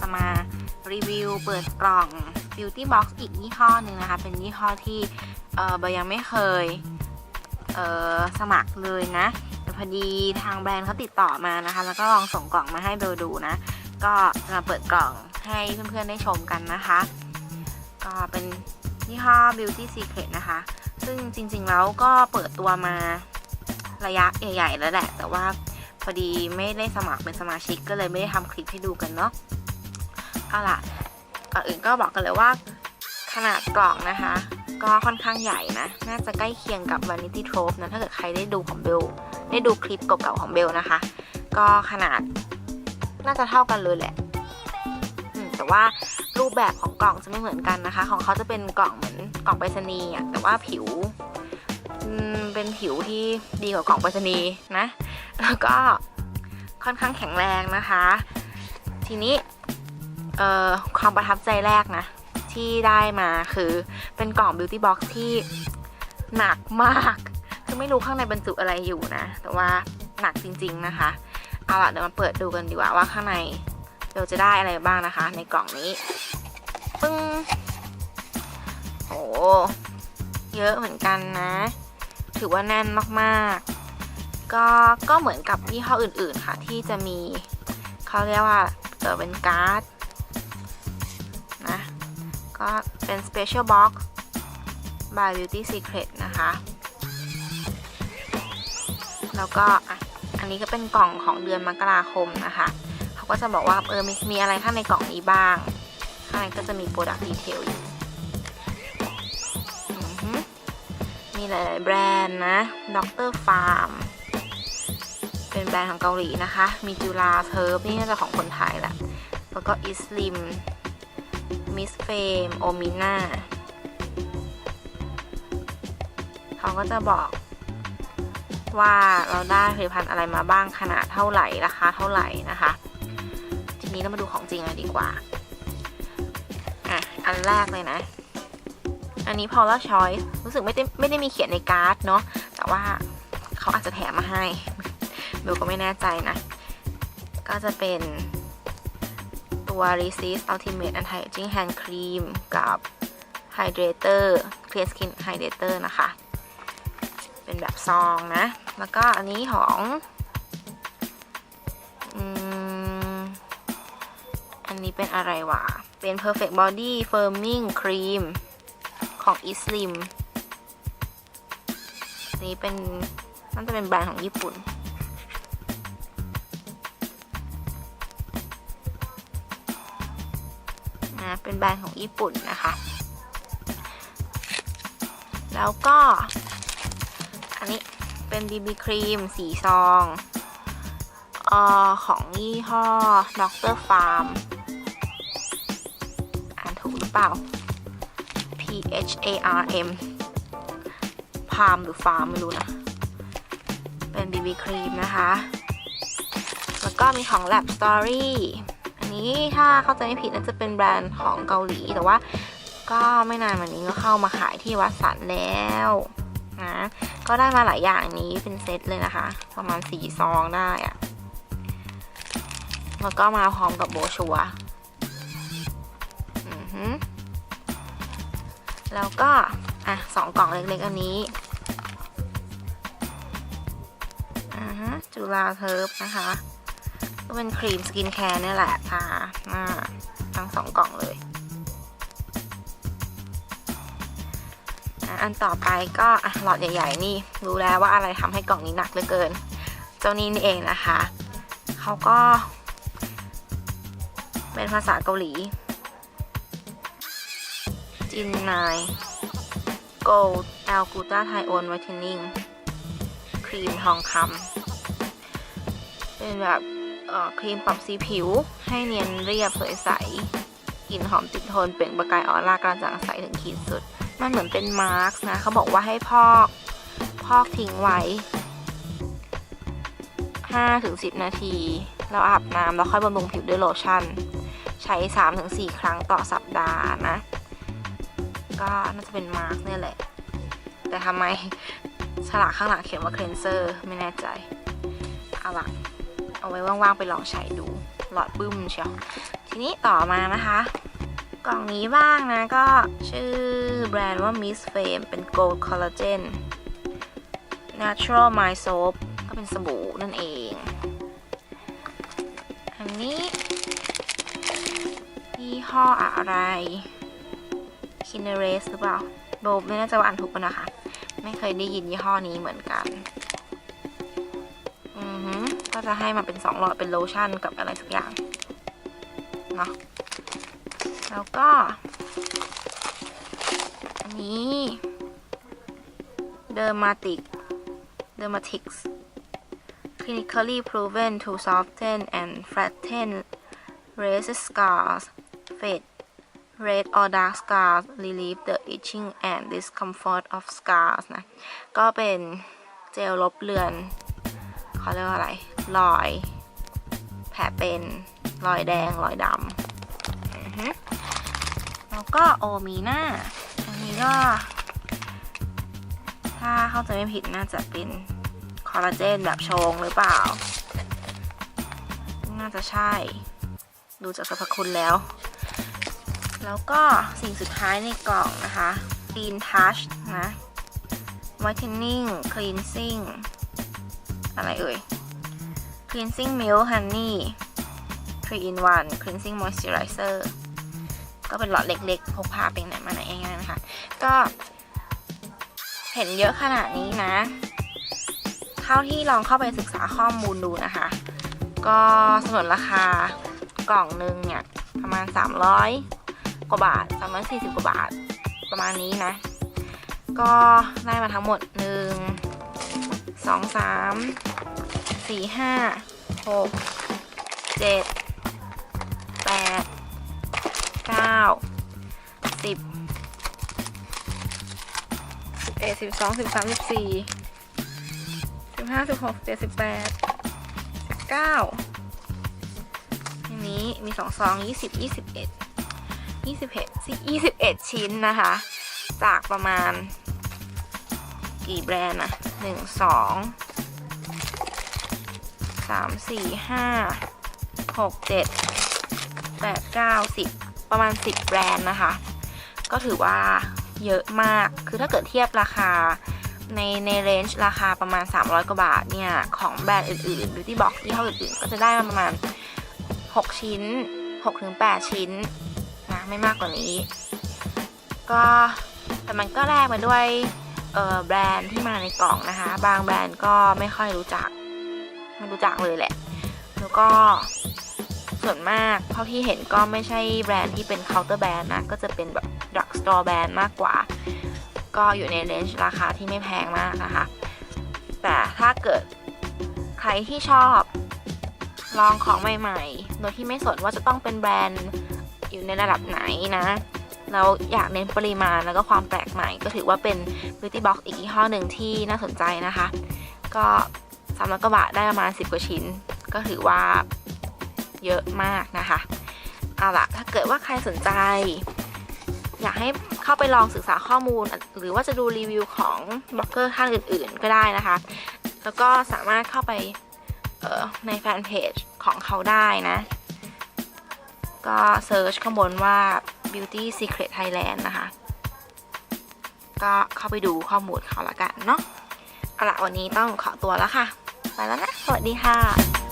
จะมารีวิวเปิดกล่อง Beauty Box อีกยี่ห้อหนึ่งนะคะ เป็นยี่ห้อที่เออเบยังไม่เคยเออสมัครเลยนะแต่พอดีทางแบรนด์เขาติดต่อมานะคะ แล้วก็ลองส่งกล่องมาให้เบลดูนะ ก็จะมาเปิดกล่องให้เพื่อนๆได้ชมกันนะคะ ก็เป็นยี่ห้อ Beauty Secret นะคะ ซึ่งจริงๆแล้วก็เปิดตัวมาระยะใหญ่ๆแล้วแหละ แต่ว่าพอดีไม่ได้สมัครเป็นสมาชิกก็เลยไม่ได้ทำคลิปให้ดูกันเนาะ เอาล่ะก่อนอื่นก็บอกกันเลยว่าขนาดกล่องนะคะ ก็ค่อนข้างใหญ่นะ น่าจะใกล้เคียงกับ Vanity Trove นะ ถ้าเกิดใครได้ดูของเบล ได้ดูคลิปเก่าๆของเบลนะคะ ก็ขนาดน่าจะเท่ากันเลยแหละ แต่ว่ารูปแบบของกล่องจะไม่เหมือนกันนะคะ ของเขาจะเป็นกล่องเหมือนกล่องไปรษณีย์อะแต่ว่าผิวเป็นผิวที่ดีกว่ากล่องไปรษณีย์นะ แล้วก็ค่อนข้างแข็งแรงนะคะ ทีนี้ ความประทับใจแรกนะ ที่ได้มาคือเป็นกล่อง beauty box ที่หนักมาก คือไม่รู้ข้างในบรรจุอะไรอยู่นะ แต่ว่าหนักจริง ๆนะคะ เอาละเดี๋ยวมาเปิดดูกันดีกว่าว่าข้างในเราจะได้อะไรบ้างนะคะ ในกล่องนี้ปึ้งโอ้เยอะเหมือนกันนะ ถือว่าแน่นมากๆ ก็ก็เหมือนกับยี่ห้ออื่นๆค่ะ ที่จะมีเขาเรียกว่าเออเป็นการ์ด ก็เป็น Special Box by Beauty Secret นะคะ แล้วก็อันนี้ก็เป็นกล่องของเดือนมกราคมนะคะ เขาก็จะบอกว่าเออมีมีอะไรข้างในกล่องนี้บ้าง ข้างในก็จะมี Product Detail อยู่มีหลาย ๆ แบรนด์นะ Dr. Farm เป็นแบรนด์ของเกาหลีนะคะ มีจุฬาเทิร์ฟนี่น่าจะของคนไทยแหละ แล้วก็ Islim Miss Fame Omina เขาก็จะบอกว่าเราได้ผลิตภัณฑ์อะไรมาบ้างขนาดเท่าไหร่ราคาเท่าไหร่นะคะ ทีนี้เรามาดูของจริงกันดีกว่าอะอันแรกเลยนะ อันนี้ Paula Choice รู้สึกไม่ได้ไม่ได้มีเขียนในการ์ดเนาะแต่ว่าเขาอาจจะแถมมาให้เบลก็ไม่แน่ใจนะ ก็จะเป็น ตัว Resist Ultimate Anti-Aging Hand Cream กับ Hydrator Clear Skin Hydrator นะคะ เป็นแบบซองนะ แล้วก็อันนี้ของอันนี้เป็นอะไรวะ เป็น Perfect Body Firming Cream ของ Islim นนี้เป็นน่าจะเป็นแบรนด์ของญี่ปุ่น เป็นแบรนด์ของญี่ปุ่นนะคะ แล้วก็ อันนี้เป็น BB ครีมสีซองออของยี่ห้อ Dr. Farm อ่านถูกหรือเปล่า P H A R M พามหรือฟาร์มไม่รู้นะ เป็น BB ครีมนะคะ แล้วก็มีของ Lab Story นี้ถ้าเข้าใจไม่ผิดน่าจะเป็นแบรนด์ของเกาหลีแต่ว่า ก็ไม่นานมานี้ก็เข้ามาขายที่วัดสันแล้วนะก็ได้มาหลายอย่างนี้เป็นเซตเลยนะคะ ประมาณสี่ซองได้อะแล้วก็มาพร้อมกับโบชัวอือหือแล้วก็ อะสองกล่องเล็กๆอันนี้อ่าฮะจุฬาเทิร์ฟนะคะ ก็เป็นครีมสกินแคร์นี่แหละทาหน้าทั้งสองกล่องเลยอันต่อไปก็หลอดใหญ่ๆนี่รู้แล้วว่าอะไรทำให้กล่องนี้หนักเหลือเกิน เจ้านี้นี่เองนะคะ เขาก็ เป็นภาษาเกาหลี จินนาย Gold L g l u t a t h i o n Whitening ครีมทองคำเป็นแบบ ครีมปรับสีผิว ให้เนียนเรียบสวยใสกลิ่นหอมติดทนเปล่งประกายออร่ากระจ่างใสถึงขีดสุด มันเหมือนเป็นมาร์กนะเขาบอกว่าให้พอกพอกทิ้งไว้ 5-10 นาทีแล้วอาบน้ำแล้วค่อยบำรุงผิวด้วยโลชั่น ใช้ 3-4 ครั้งต่อสัปดาห์นะ ก็น่าจะเป็นมาร์กเนี่ยแหละ แต่ทำไมฉลากข้างหลังเขียนว่าเคลนเซอร์ไม่แน่ใจเอาล่ะ เอาไว้ว่างๆไปลองใช้ดู หลอดบึ้มเชียว ทีนี้ต่อมานะคะ กล่องนี้บ้างนะก็ชื่อแบรนด์ว่า Miss Fame เป็น Gold Collagen Natural My Soap ก็เป็นสบู่นั่นเอง อันนี้ยี่ห้ออะไร k i n e r a s หรือเปล่าโบไม่แน่ใจว่าอ่านถูกปะนะคะ ไม่เคยได้ยินยี่ห้อนี้เหมือนกัน อือฮึก็จะให้มาเป็นสองหลอดเป็นโลชั่นกับอะไรสักอย่างเนาะแล้วก็ อันนี้ Dermatic Dermatix clinically proven to soften and flatten raised scars fade red or dark scars relieve the itching and discomfort of scars นะ ก็เป็นเจลลบเลือน เขาเรียกว่าอะไร รอย แผลเป็นรอยแดงรอยดำแล้วก็โอมีหน้าอันนี้ก็ ถ้าเข้าใจไม่ผิดน่าจะเป็นคอลลาเจนแบบชงหรือเปล่า น่าจะใช่ ดูจากสรรพคุณแล้ว แล้วก็สิ่งสุดท้ายในกล่องนะคะ Clean Touch นะ Whitening Cleansing อะไรเอ่ย Cleansing Milk Honey 3 in 1 Cleansing Moisturizer ก็เป็นหลอดเล็กๆ พกพาไปไหนมาไหนง่ายๆนะคะ ก็เห็นเยอะขนาดนี้นะ เท่าที่ลองเข้าไปศึกษาข้อมูลดูนะคะ ก็สนนราคากล่องหนึ่งเนี่ย ประมาณ 300 กว่าบาท 340 กว่าบาท ประมาณนี้นะ ก็ได้มาทั้งหมด 1 2 3 4 5 6 7 8 9 10 11 12 13 14 15 16 17 18 19อันนี้มีสองซอง20 21 21 21ชิ้นนะคะ จากประมาณ กี่แบรนด์นะ1 2 3 4 5 6 7 8 9 10ประมาณ10แบรนด์นะคะ ก็ถือว่าเยอะมาก คือถ้าเกิดเทียบราคาในในเรนจ์ราคาประมาณ 300 กว่าบาทเนี่ย ของแบรนด์อื่นๆ beauty box ที่เท่าอื่นๆ ก็จะได้มาประมาณ 6 ชิ้น 6-8 ชิ้นนะไม่มากกว่านี้ ก็แต่มันก็แลกมาด้วย แบรนด์ที่มาในกล่องนะคะ บางแบรนด์ก็ไม่ค่อยรู้จัก ไม่รู้จักเลยแหละ แล้วก็ส่วนมากเท่าที่เห็นก็ไม่ใช่แบรนด์ที่เป็นเคาน์เตอร์แบรนด์นะ ก็จะเป็นแบบดักสตอร์แบรนด์มากกว่า ก็อยู่ในเรนจ์ราคาที่ไม่แพงมากนะคะ แต่ถ้าเกิดใครที่ชอบลองของใหม่ๆ โดยที่ไม่สนว่าจะต้องเป็นแบรนด์อยู่ในระดับไหนนะ แล้วอยากเน้นปริมาณแล้วก็ความแปลกใหม่ ก็ถือว่าเป็น Beauty Box อีกยี่ห้อหนึ่งที่น่าสนใจนะคะ ก็สามร้อยกว่าบาทได้ประมาณ 10 กว่าชิ้น ก็ถือว่าเยอะมากนะคะ เอาล่ะถ้าเกิดว่าใครสนใจ อยากให้เข้าไปลองศึกษาข้อมูล หรือว่าจะดูรีวิวของบล็อกเกอร์ท่านอื่นๆ ก็ได้นะคะ แล้วก็สามารถเข้าไปในแฟนเพจของเขาได้นะ ก็เซิร์ชข้างบนว่า Beauty Secret Thailand นะคะ ก็เข้าไปดูข้อมูลเขาละกันเนาะเอาละวันนี้ต้องขอตัวแล้วค่ะ ไปแล้วนะ สวัสดีค่ะ